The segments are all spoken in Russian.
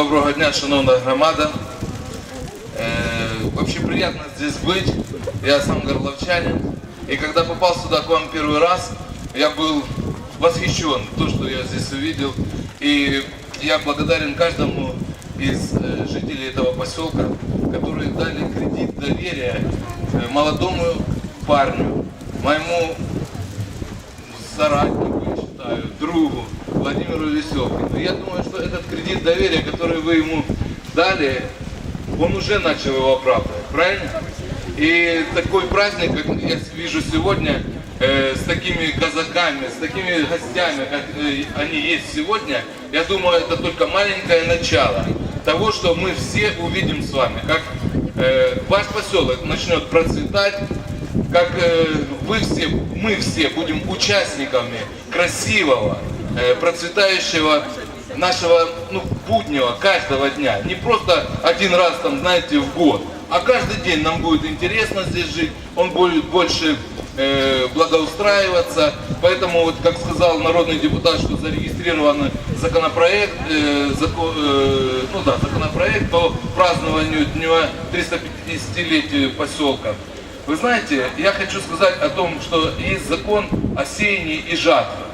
Доброго дня, шановна громада. Вообще приятно здесь быть. Я сам горловчанин. И когда попал сюда к вам первый раз, я был восхищен то, что я здесь увидел. И я благодарен каждому из э, жителей этого поселка, которые дали кредит доверия э, молодому парню, моему соратнику, другу Владимиру Веселкину. Я думаю, что этот кредит доверия, который вы ему дали, он уже начал его оправдывать, правильно? И такой праздник, как я вижу сегодня, э, с такими казаками, с такими гостями, как э, они есть сегодня, я думаю, это только маленькое начало того, что мы все увидим с вами, как э, ваш поселок начнет процветать, как э, вы все, мы все будем участниками красивого, э, процветающего нашего ну, буднего, каждого дня. Не просто один раз, там, знаете, в год, а каждый день нам будет интересно здесь жить, он будет больше э, благоустраиваться. Поэтому, вот, как сказал народный депутат, что зарегистрирован законопроект, э, зако- э, ну да, законопроект по празднованию дня 350-летию поселка. Вы знаете, я хочу сказать о том, что есть закон о сеянии и жатве.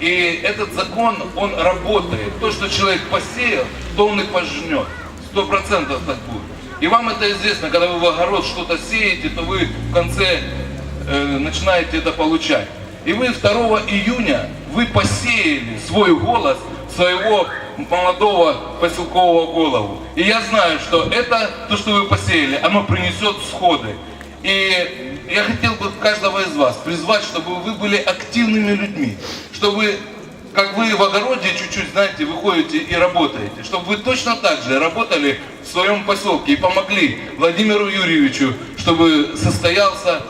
И этот закон, он работает. То, что человек посеял, то он и пожнет. Сто процентов так будет. И вам это известно, когда вы в огород что-то сеете, то вы в конце э, начинаете это получать. И вы 2 июня, вы посеяли свой голос, своего молодого поселкового голову. И я знаю, что это, то, что вы посеяли, оно принесет сходы. И я хотел бы каждого из вас призвать, чтобы вы были активными людьми, чтобы как вы в огороде чуть-чуть, знаете, выходите и работаете, чтобы вы точно так же работали в своем поселке и помогли Владимиру Юрьевичу, чтобы состоялся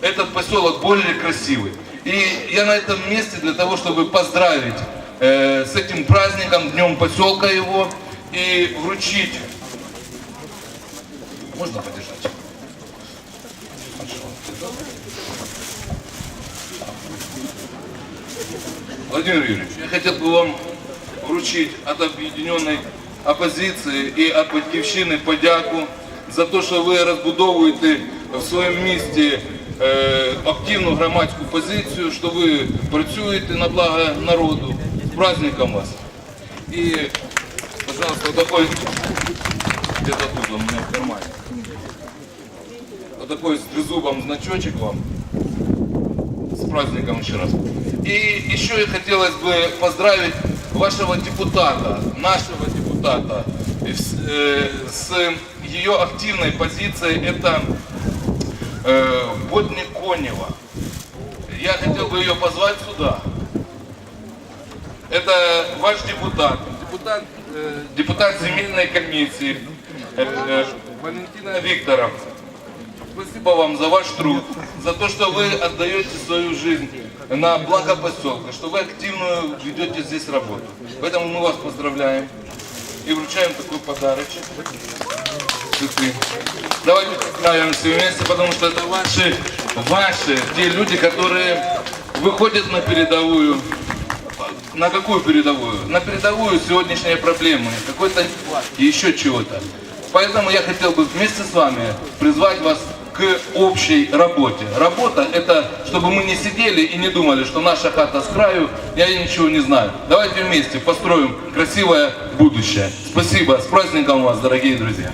этот поселок более красивый. И я на этом месте для того, чтобы поздравить э, с этим праздником, днем поселка его, и вручить... Можно подержать? Владимир Юрьевич, я хотел бы вам вручить от об'єднаної опозиції і от Батьківщини подяку за те, що ви розбудовуєте в своєму місті е, активну громадську позицію, що ви працюєте на благо народу. З праздником вас. І, пожалуйста, такой, где-то тут у меня в кармане. Вот такой с трезубом значочек вам. С праздником еще раз. И еще и хотелось бы поздравить вашего депутата, нашего депутата, э, с, ее активной позицией. Это э, Бодни Конева. Я хотел бы ее позвать сюда. Это ваш депутат, депутат, э, депутат земельной комиссии Валентина Викторовна. Спасибо вам за ваш труд, за то, что вы отдаете свою жизнь на благо поселка, что вы активно ведете здесь работу. Поэтому мы вас поздравляем и вручаем такой подарочек. Цветы. Давайте поздравим все вместе, потому что это ваши, ваши, те люди, которые выходят на передовую. На какую передовую? На передовую сегодняшней проблемы, какой-то еще чего-то. Поэтому я хотел бы вместе с вами призвать вас к общей работе. Работа – это чтобы мы не сидели и не думали, что наша хата с краю, я ничего не знаю. Давайте вместе построим красивое будущее. Спасибо. С праздником вас, дорогие друзья.